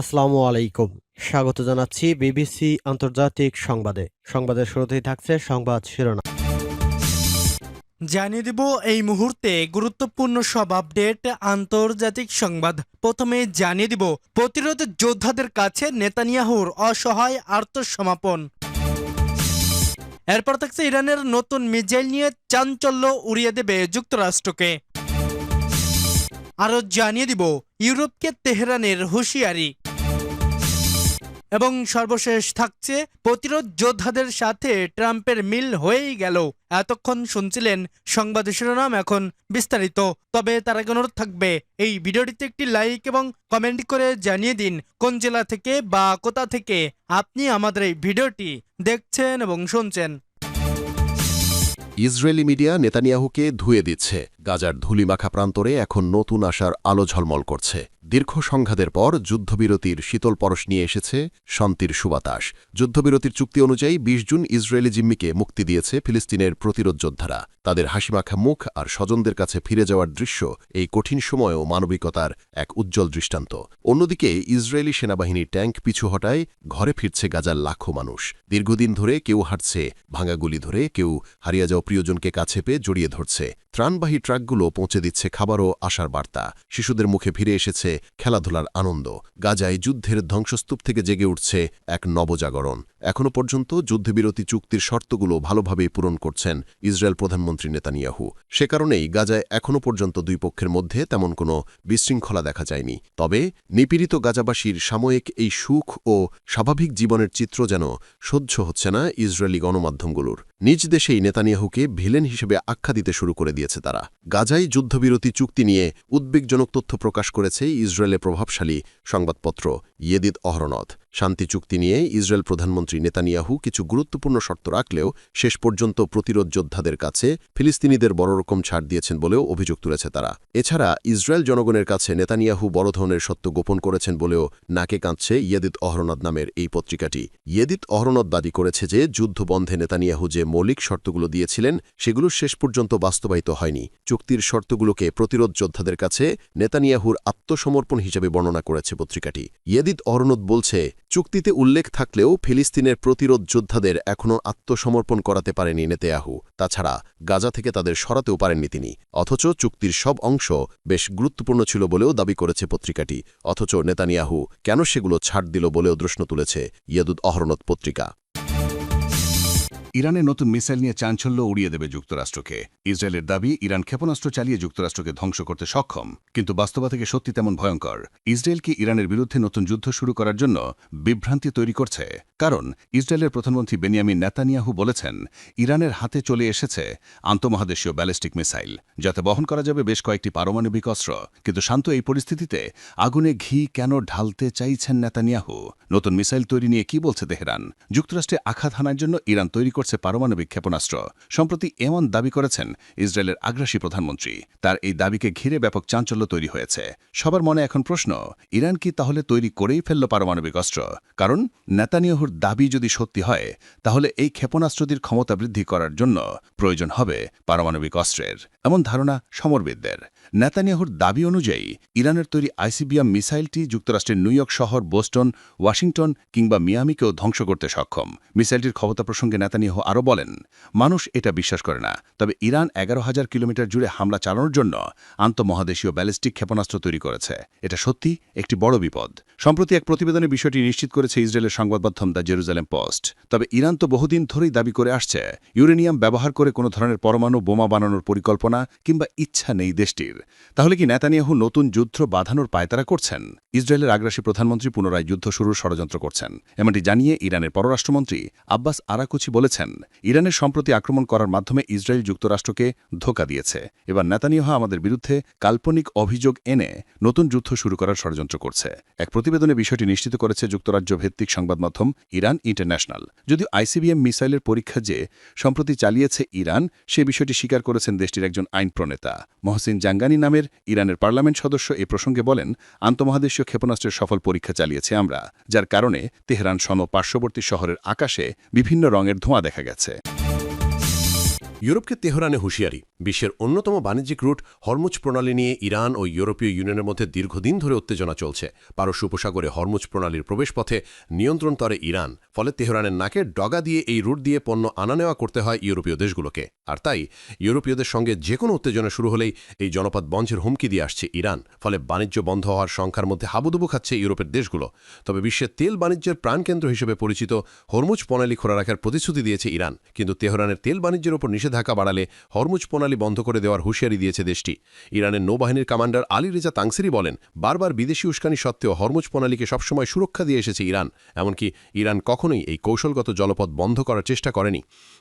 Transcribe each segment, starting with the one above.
আসসালামু আলাইকুম। স্বাগত জানাচ্ছি বিবিসি আন্তর্জাতিক সংবাদে। সংবাদের শুরুতেই থাকছে সংবাদ শিরোনাম। জানিয়ে দিব এই মুহূর্তে গুরুত্বপূর্ণ সব আপডেট, আন্তর্জাতিক সংবাদ। প্রথমে জানিয়ে দিব, প্রতিরোধ যোদ্ধাদের কাছে নেতানিয়াহুর অসহায় আত্মসমাপন এরপর থাকছে ইরানের নতুন মিজাইল নিয়ে চাঞ্চল্য উড়িয়ে দেবে যুক্তরাষ্ট্রকে। আরও জানিয়ে দিব ইউরোপকে তেহরানের হুঁশিয়ারি। এবং সর্বশেষ থাকছে, প্রতিরোধ যোদ্ধাদের সাথে ট্রাম্পের মিল হয়েই গেল। এতক্ষণ শুনছিলেন সংবাদ শিরোনাম এখন বিস্তারিত। তবে তার আগে অনুরোধ থাকবে, এই ভিডিওটিতে একটি লাইক এবং কমেন্ট করে জানিয়ে দিন কোন জেলা থেকে বা কোথা থেকে আপনি আমাদের এই ভিডিওটি দেখছেন এবং শুনছেন। ইসরায়েলি মিডিয়া নেতানিয়াহুকে ধুয়ে দিচ্ছে। গাজার ধুলিমাখা প্রান্তরে এখন নতুন আশার আলো ঝলমল করছে। দীর্ঘ সংঘাতের পর যুদ্ধবিরতির শীতল পরশ নিয়ে এসেছে শান্তির সুবাতাস। যুদ্ধবিরতির চুক্তি অনুযায়ী ২০ জুন ইসরায়েলি জিম্মিকে মুক্তি দিয়েছে ফিলিস্তিনের প্রতিরোধ যোদ্ধারা। তাদের হাসিমাখা মুখ আর স্বজনদের কাছে ফিরে যাওয়ার দৃশ্য এই কঠিন সময়েও মানবিকতার এক উজ্জ্বল দৃষ্টান্ত। অন্যদিকে ইসরায়েলি সেনাবাহিনীর ট্যাঙ্ক পিছু হটায় ঘরে ফিরছে গাজার লাখো মানুষ। দীর্ঘদিন ধরে কেউ হাঁটছে, ভাঙা গুলি ধরে কেউ হারিয়ে যাওয়া প্রিয়জনকে কাছে পেয়ে জড়িয়ে ধরছে। ত্রাণবাহী ট্রাকগুলো পৌঁছে দিচ্ছে খাবারও আসার বার্তা। শিশুদের মুখে ফিরে এসেছে খেলাধুলার আনন্দ। গাজায় যুদ্ধের ধ্বংসস্তূপ থেকে জেগে উঠছে এক নবজাগরণ। এখনও পর্যন্ত যুদ্ধবিরতি চুক্তির শর্তগুলো ভালোভাবেই পূরণ করছেন ইসরায়েল প্রধানমন্ত্রী নেতানিয়াহু। সে কারণেই গাজায় এখনও পর্যন্ত দুই পক্ষের মধ্যে তেমন কোনো বিশৃঙ্খলা দেখা যায়নি। তবে নিপীড়িত গাজাবাসীর সাময়িক এই সুখ ও স্বাভাবিক জীবনের চিত্র যেন সহ্য হচ্ছে না ইসরায়েলি গণমাধ্যমগুলোর। নিজ দেশেই নেতানিয়াহুকে ভিলেন হিসেবে আখ্যা দিতে শুরু করে দিয়েছে। তারা। গাজাই যুদ্ধবিরতি চুক্তি নিয়ে উদ্বেগজনক তথ্য প্রকাশ করেছে ইসরায়েলের প্রভাবশালী সংবাদপত্র ইয়েদিত অহরনদ শান্তি চুক্তি নিয়ে ইসরায়েল প্রধানমন্ত্রী নেতানিয়াহু কিছু গুরুত্বপূর্ণ শর্ত রাখলেও শেষ পর্যন্ত প্রতিরোধ যোদ্ধাদের কাছে ফিলিস্তিনিদের বড় রকম ছাড় দিয়েছেন বলেও অভিযোগ তুলেছে তারা। এছাড়া ইসরায়েল জনগণের কাছে নেতানিয়াহু বড় ধরনের সত্য গোপন করেছেন বলেও নাকে কাঁদছে ইয়েদিত অহরনদ নামের এই পত্রিকাটি। ইয়েদিত অহরনদ দাবি করেছে যে যুদ্ধবন্ধে নেতানিয়াহু যে মৌলিক শর্তগুলো দিয়েছিলেন, সেগুলো শেষ পর্যন্ত বাস্তবায়িত হয়নি। চুক্তির শর্তগুলোকে প্রতিরোধ যোদ্ধাদের কাছে নেতানিয়াহুর আত্মসমর্পণ হিসেবে বর্ণনা করেছে পত্রিকাটি। ইয়েদিত অহরনদ বলছে চুক্তিতে উল্লেখ থাকলেও ফিলিস্তিনের প্রতিরোধ যোদ্ধাদের এখনও আত্মসমর্পণ করাতে পারেনি নেতেয়াহু। তাছাড়া গাজা থেকে তাদের সরাতেও পারেননি তিনি। অথচ চুক্তির সব অংশ বেশ গুরুত্বপূর্ণ ছিল বলেও দাবি করেছে পত্রিকাটি। অথচ নেতানিয়াহু কেন সেগুলো ছাড় দিল বলেও প্রশ্ন তুলেছে ইয়েদুদ অহরনত পত্রিকা। ইরানের নতুন মিসাইল নিয়ে চাঞ্চল্য উড়িয়ে দেবে যুক্তরাষ্ট্রকে। ইসরায়েলের দাবি, ইরান ক্ষেপণাস্ত্র চালিয়ে যুক্তরাষ্ট্রকে ধ্বংস করতে সক্ষম। কিন্তু বাস্তবা থেকে সত্যি তেমন ভয়ঙ্কর। ইসরায়েল কি ইরানের বিরুদ্ধে নতুন যুদ্ধ শুরু করার জন্য বিভ্রান্তি তৈরি করছে? কারণ, ইসরায়েলের প্রধানমন্ত্রী বেনিয়ামিন নেতানিয়াহু বলেছেন, ইরানের হাতে চলে এসেছে আন্তমহাদেশীয় ব্যালিস্টিক মিসাইল, যাতে বহন করা যাবে বেশ কয়েকটি পারমাণবিক অস্ত্র। কিন্তু শান্ত এই পরিস্থিতিতে আগুনে ঘি কেন ঢালতে চাইছেন নেতানিয়াহু? নতুন মিসাইল তৈরি নিয়ে কি বলছে তেহরান? যুক্তরাষ্ট্রে আঘাত হানার জন্য ইরান তৈরি করছে পারমাণবিক ক্ষেপণাস্ত্র। সম্প্রতি এমন দাবি করেছেন ইসরায়েলের আগ্রাসী প্রধানমন্ত্রী। তার এই দাবিকে ঘিরে ব্যাপক চাঞ্চল্য তৈরি হয়েছে। সবার মনে এখন প্রশ্ন, ইরান কি তাহলে তৈরি করেই ফেলল পারমাণবিক অস্ত্র? কারণ নেতানিয়াহুর দাবি যদি সত্যি হয়, তাহলে এই ক্ষেপণাস্ত্রটির ক্ষমতা বৃদ্ধি করার জন্য প্রয়োজন হবে পারমাণবিক অস্ত্রের। এমন ধারণা সমরবিদদের। নেতানিয়াহুর দাবি অনুযায়ী, ইরানের তৈরি আইসিবিএম মিসাইলটি যুক্তরাষ্ট্রের নিউ ইয়র্ক শহর, বোস্টন, ওয়াশিংটন কিংবা মিয়ামিকেও ধ্বংস করতে সক্ষম। মিসাইলটির ক্ষমতা প্রসঙ্গে নেতানিয়াহু আরও বলেন, মানুষ এটা বিশ্বাস করে না। তবে ইরান এগারো হাজার কিলোমিটার জুড়ে হামলা চালানোর জন্য আন্তঃমহাদেশীয় ব্যালিস্টিক ক্ষেপণাস্ত্র তৈরি করেছে। এটা সত্যি একটি বড় বিপদ। সম্প্রতি এক প্রতিবেদনে বিষয়টি নিশ্চিত করেছে ইসরায়েলের সংবাদ মাধ্যম দ্য জেরুজালেম পোস্ট। তবে ইরান তো বহুদিন ধরেই দাবি করে আসছে, ইউরেনিয়াম ব্যবহার করে কোনো ধরনের পরমাণু বোমা বানানোর পরিকল্পনা কিংবা ইচ্ছা নেই দেশটির। তাহলে কি নেতানিয়াহু নতুন যুদ্ধ বাঁধানোর পায়তারা করছেন? ইসরায়েলের আগ্রাসী প্রধানমন্ত্রী পুনরায় যুদ্ধ শুরুর ষড়যন্ত্র করছেন। এমনটি জানিয়ে ইরানের পররাষ্ট্রমন্ত্রী আব্বাস আরাকুচি বলেছেন, ইরানের সম্প্রতি আক্রমণ করার মাধ্যমে ইসরায়েল যুক্তরাষ্ট্রকে ধোকা দিয়েছে। এবার নেতানিয়াহু আমাদের বিরুদ্ধে কাল্পনিক অভিযোগ এনে নতুন যুদ্ধ শুরু করার ষড়যন্ত্র করছে। এক প্রতিবেদনে বিষয়টি নিশ্চিত করেছে যুক্তরাজ্য ভিত্তিক সংবাদ মাধ্যম ইরান ইন্টারন্যাশনাল। যদিও আইসিবিএম মিসাইলের পরীক্ষা যে সম্প্রতি চালিয়েছে ইরান, সে বিষয়টি স্বীকার করেছেন দেশটির একজন আইন প্রণেতা। মহসিন জাঙ্গানি নামের ইরানের পার্লামেন্ট সদস্য এ প্রসঙ্গে বলেন, আন্তঃমহাদেশীয় ক্ষেপণাস্ত্রের সফল পরীক্ষা চালিয়েছে আমরা, যার কারণে তেহরান সন পার্শ্ববর্তী শহরের আকাশে বিভিন্ন রঙের ধোঁয়া দেখা গেছে। ইউরোপকে তেহরানে হুঁশিয়ারি। বিশ্বের অন্যতম বাণিজ্যিক রুট হরমুজ প্রণালী নিয়ে ইরান ও ইউরোপীয় ইউনিয়নের মধ্যে দীর্ঘদিন ধরে উত্তেজনা চলছে। পারস্য উপসাগরে হরমুজ প্রণালীর প্রবেশপথে নিয়ন্ত্রণ তরে ইরান। ফলে তেহরানের নাকে ডগা দিয়ে এই রুট দিয়ে পণ্য আনা নেওয়া করতে হয় ইউরোপীয় দেশগুলোকে। আর তাই ইউরোপীয়দের সঙ্গে যে কোনো উত্তেজনা শুরু হলেই এই জনপদ বন্ধের হুমকি দিয়ে আসছে ইরান। ফলে বাণিজ্য বন্ধ হওয়ার সংখ্যার মধ্যে হাবুডুবু খাচ্ছে ইউরোপের দেশগুলো। তবে বিশ্বের তেল বাণিজ্যের প্রাণকেন্দ্র হিসেবে পরিচিত হরমুজ প্রণালী খোলা রাখার প্রতিশ্রুতি দিয়েছে ইরান। কিন্তু তেহরানের তেল বাণিজ্যের ওপর নিষেধাজ্ঞা বাড়ালে হরমুজ প্রণালী বন্ধ করে দেওয়ার হুঁশিয়ারি দিয়েছে দেশটি। ইরানের নৌবাহিনীর কমান্ডার আলী রেজা তাংসিরি বলেন, বারবার বিদেশি উস্কানি সত্ত্বেও হরমুজ প্রণালীকে সবসময় সুরক্ষা দিয়ে এসেছে ইরান। এমনকি ইরান কখনোই এই কৌশলগত জলপথ বন্ধ করার চেষ্টা করেনি।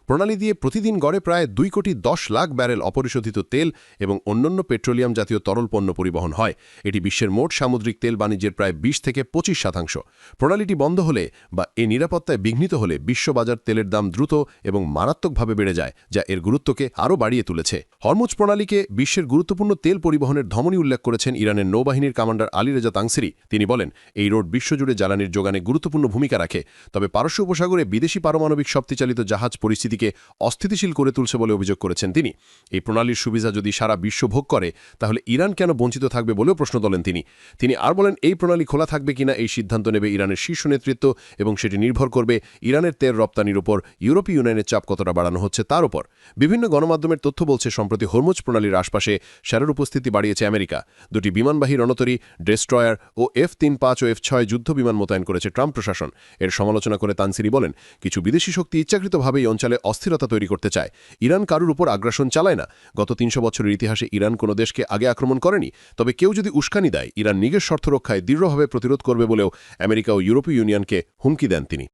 প্রণালী দিয়ে প্রতিদিন গড়ে প্রায় দুই কোটি দশ লাখ ব্যারেল অপরিশোধিত তেল এবং অন্যান্য পেট্রোলিয়াম জাতীয় তরল পণ্য পরিবহন হয়। এটি বিশ্বের মোট সামুদ্রিক তেল বাণিজ্যের প্রায় বিশ থেকে পঁচিশ শতাংশ। প্রণালীটি বন্ধ হলে বা এ নিরাপত্তায় বিঘ্নিত হলে বিশ্ববাজার তেলের দাম দ্রুত এবং মারাত্মকভাবে বেড়ে যায়, যা এর গুরুত্বকে আরও বাড়িয়ে তুলেছে। হরমুজ প্রণালীকে বিশ্বের গুরুত্বপূর্ণ তেল পরিবহনের ধমনী উল্লেখ করেছেন ইরানের নৌবাহিনীর কমান্ডার আলী রেজা তাংসিরি। তিনি বলেন, এই রোড বিশ্বজুড়ে জ্বালানির যোগানে গুরুত্বপূর্ণ ভূমিকা রাখে। তবে পারস্য উপসাগরে বিদেশি পারমাণবিক শক্তিচালিত জাহাজ পরিস্থিতিকে অস্থিতিশীল করে তুলছে বলে অভিযোগ করেছেন তিনি। এই প্রণালীর সুবিধা যদি সারা বিশ্ব ভোগ করে, তাহলে ইরান কেন বঞ্চিত থাকবে বলেও প্রশ্ন তোলেন তিনি। তিনি আর বলেন, এই প্রণালী খোলা থাকবে কিনা এই সিদ্ধান্ত নেবে ইরানের শীর্ষ নেতৃত্ব এবং সেটি নির্ভর করবে ইরানের তেল রপ্তানির উপর ইউরোপীয় ইউনিয়নের চাপ কতটা বাড়ানো হচ্ছে তার উপর বিভিন্ন গণমাধ্যমের তথ্য বলছে, সম্প্রতি হরমুজ প্রণালীর আশপাশে স্যারের উপস্থিতি বাড়িয়েছে আমেরিকা। দুটি বিমানবাহী রণতরী, ডেস্ট্রয়ার ও এফ তিন পাঁচ ও এফ ছয় যুদ্ধ বিমান মোতায়েন করেছে ট্রাম্প প্রশাসন। এর সমালোচনা করে তানসিরি বলেন, কিছু বিদেশি শক্তি ইচ্ছাকৃতভাবে এই অঞ্চলে অস্থিরতা তৈরি করতে চায়। ইরান কারুর উপর আগ্রাসন চালায় না। গত তিনশো বছরের ইতিহাসে ইরান কোনো দেশকে আগে আক্রমণ করেনি। তবে কেউ যদি উস্কানি দেয়, ইরান নিজের স্বার্থ রক্ষায় দৃঢ়ভাবে প্রতিরোধ করবে বলেও আমেরিকা ও ইউরোপীয় ইউনিয়নকে হুমকি দেন তিনি।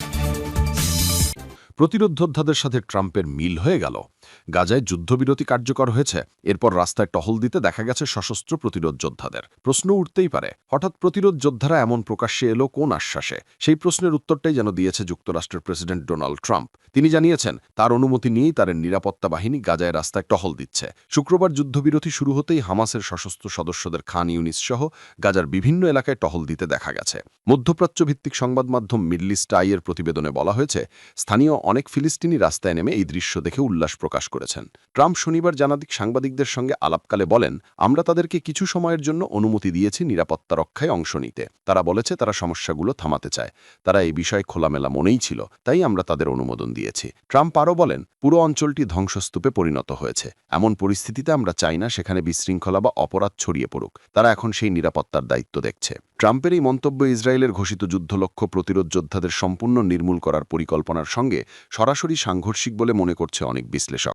প্রতিরোধ সাথে ট্রাম্পের মিল হয়ে গেল। গাজায় যুদ্ধবিরতি কার্যকর হয়েছে। এরপর রাস্তায় টহল দিতে দেখা গেছে সশস্ত্র প্রতিরোধ যোদ্ধাদের। প্রশ্ন উঠতেই পারে, হঠাৎ প্রতিরোধ যোদ্ধারা এমন প্রকাশ্যে এলো কোন আশ্বাসে? সেই প্রশ্নের উত্তরটাই যেন দিয়েছে যুক্তরাষ্ট্রের প্রেসিডেন্ট ডোনাল্ড ট্রাম্প। তিনি জানিয়েছেন, তার অনুমতি নিয়েই তার নিরাপত্তা বাহিনী গাজায় রাস্তায় টহল দিচ্ছে। শুক্রবার যুদ্ধবিরতি শুরু হতেই হামাসের সশস্ত্র সদস্যদের খান ইউনিস সহ গাজার বিভিন্ন এলাকায় টহল দিতে দেখা গেছে। মধ্যপ্রাচ্য ভিত্তিক সংবাদ মাধ্যম মিডলিস্ট আইয়ের প্রতিবেদনে বলা হয়েছে, স্থানীয় অনেক ফিলিস্তিনি রাস্তায় নেমে এই দৃশ্য দেখে উল্লাস প্রকাশ করেছেন। ট্রাম্প শনিবার জানাদিক সাংবাদিকদের সঙ্গে আলাপকালে বলেন, আমরা তাদেরকে কিছু সময়ের জন্য অনুমতি দিয়েছি নিরাপত্তা রক্ষায় অংশ নিতে। তারা বলেছে তারা সমস্যাগুলো থামাতে চায়। তারা এই বিষয়ে খোলামেলা মনেই ছিল, তাই আমরা তাদের অনুমোদন দিয়েছি। ট্রাম্প আরও বলেন, পুরো অঞ্চলটি ধ্বংসস্তূপে পরিণত হয়েছে। এমন পরিস্থিতিতে আমরা চাই না সেখানে বিশৃঙ্খলা বা অপরাধ ছড়িয়ে পড়ুক। তারা এখন সেই নিরাপত্তার দায়িত্ব দেখছে। ট্রাম্পের এই মন্তব্য ইসরায়েলের ঘোষিত যুদ্ধলক্ষ্য প্রতিরোধ যোদ্ধাদের সম্পূর্ণ নির্মূল করার পরিকল্পনার সঙ্গে সরাসরি সাংঘর্ষিক বলে মনে করছে অনেক বিশ্লেষক।